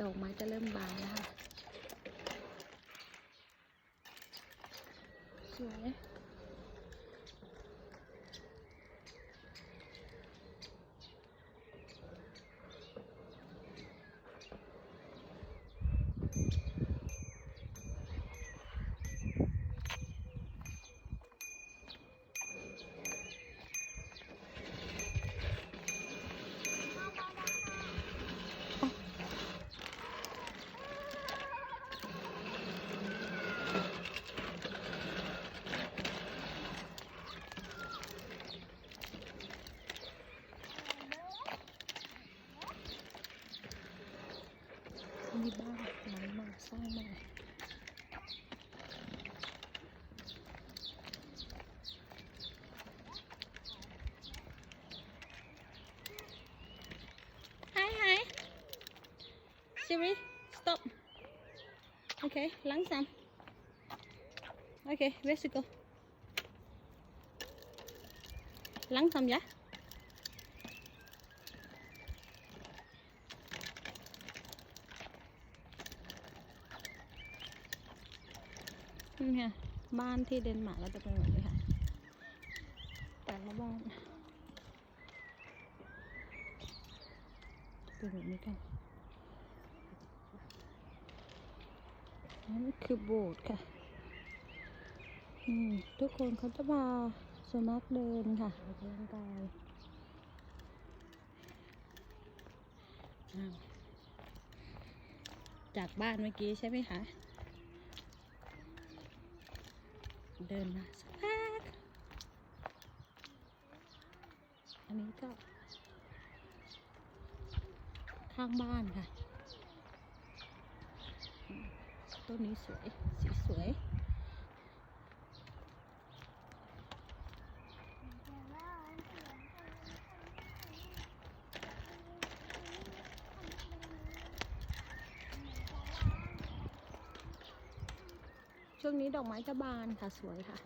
ดอกไม้จะเริ่มบานแล้วค่ะ สวย มีบ้านหลังใหม่สร้างใหม่ Hi, hi. Siri, stop. Okay, langsam. Okay, let's go. Langsam ya. นี่ค่ะบ้านที่เดนมาร์กก็จะเป็นแบบนี้ค่ะแต่ละบ้านเป็นแบบนี้กันนั่นคือโบสถ์ค่ะอืมทุกคนเขาจะมาสุนัขเดินค่ะออกกำลังกายจากบ้านเมื่อกี้ใช่ไหมคะ เดินมาสักพักอันนี้ก็ ข้างบ้านค่ะ ต้นนี้สวย สีสวย ช่วงนี้ดอกไม้จะบานค่ะสวยค่ะ